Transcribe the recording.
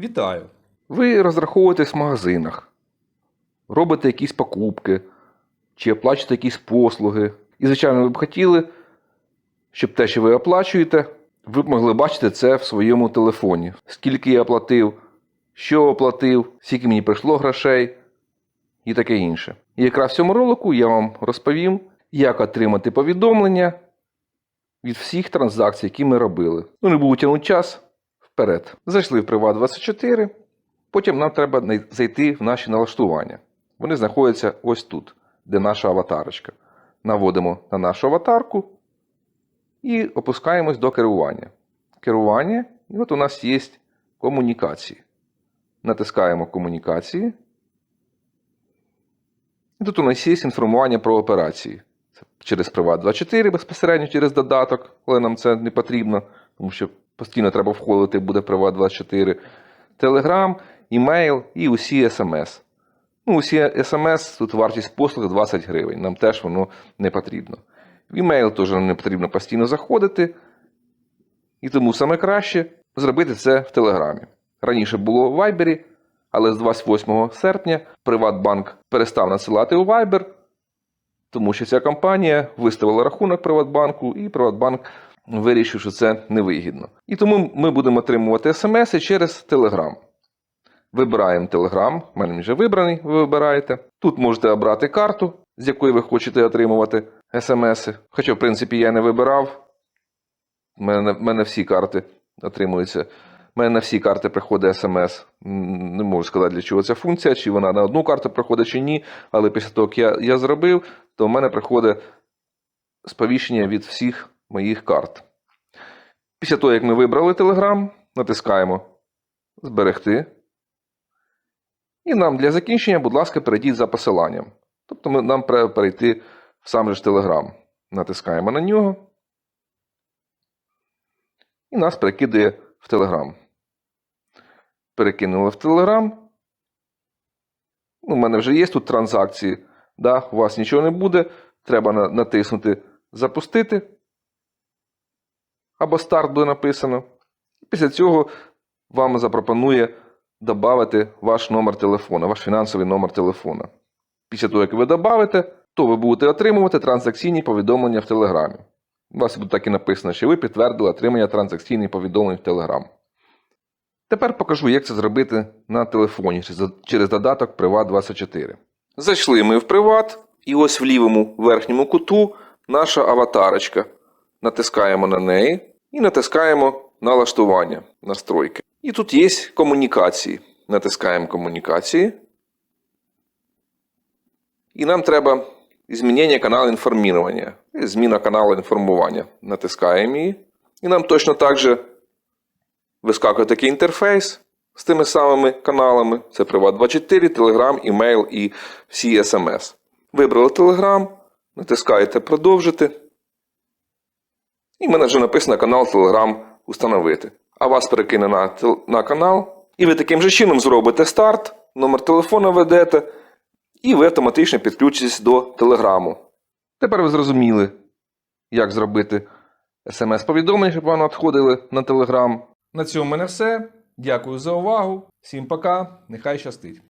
Вітаю! Ви розраховуєтесь в магазинах, робите якісь покупки чи оплачуєте якісь послуги. І, звичайно, ви б хотіли, щоб те, що ви оплачуєте, ви б могли бачити це в своєму телефоні. Скільки я оплатив, що оплатив, скільки мені прийшло грошей і таке інше. І якраз в цьому ролику я вам розповім, як отримати повідомлення від всіх транзакцій, які ми робили. Ну, не буду тягнути час. Вперед. Зайшли в Privat24. Потім нам треба зайти в наші налаштування. Вони знаходяться ось тут, де наша аватарочка. Наводимо на нашу аватарку і опускаємось до керування. Керування, і от у нас є комунікації. Натискаємо комунікації. І тут у нас є інформування про операції. Це через Privat24 безпосередньо через додаток, але нам це не потрібно, тому що постійно треба входити буде Privat24. Telegram, імейл і усі смс. Ну, усі смс, тут вартість послуг 20 гривень. Нам теж воно не потрібно. В імейл теж не потрібно постійно заходити. І тому саме краще зробити це в Телеграмі. Раніше було в Viber, але з 28 серпня Приватбанк перестав надсилати у Viber, тому що ця компанія виставила рахунок Приватбанку, і Приватбанк вирішив, що це невигідно. І тому ми будемо отримувати смс через Telegram. Вибираємо Telegram, в мене вже вибраний, ви вибираєте. Тут можете обрати карту, з якої ви хочете отримувати смс. Хоча, в принципі, я не вибирав. У мене, мене всі карти отримуються. У мене на всі карти приходить смс. Не можу сказати, для чого ця функція, чи вона на одну карту приходить, чи ні. Але після того, як я, я зробив, то в мене приходить сповіщення від всіх моїх карт. Після того, як ми вибрали Telegram, натискаємо Зберегти. І нам для закінчення, будь ласка, перейдіть за посиланням. Тобто ми, нам треба перейти в сам же Telegram. Натискаємо на нього. І нас перекидає в Telegram. Перекинули в Telegram. Ну, У мене вже є тут транзакції. Да, у вас нічого не буде. Треба натиснути Запустити. Або старт буде написано. Після цього вам запропонує додати ваш номер телефона, ваш фінансовий номер телефона. Після того, як ви додавите, то ви будете отримувати транзакційні повідомлення в Телеграмі. У вас тут так і написано, що ви підтвердили отримання транзакційних повідомлень в Телеграм. Тепер покажу, як це зробити на телефоні через- додаток Privat24. Зайшли ми в Приват, і ось в лівому верхньому куту наша аватарочка. Натискаємо на неї і натискаємо налаштування, настройки. І тут є комунікації. Натискаємо комунікації. І нам треба змінення каналу інформування. Зміна каналу інформування. Натискаємо її. І нам точно так же вискакує такий інтерфейс з тими самими каналами. Це Privat24, Telegram, email і всі SMS. Вибрали Telegram, натискаєте продовжити. І в мене вже написано канал Telegram установити. А вас перекине на, на канал. І ви таким же чином зробите старт, номер телефона введете, і ви автоматично підключитесь до Телеграму. Тепер ви зрозуміли, як зробити смс-повідомлення, щоб вам надходили на Телеграм. На цьому в мене все. Дякую за увагу. Всім пока. Нехай щастить.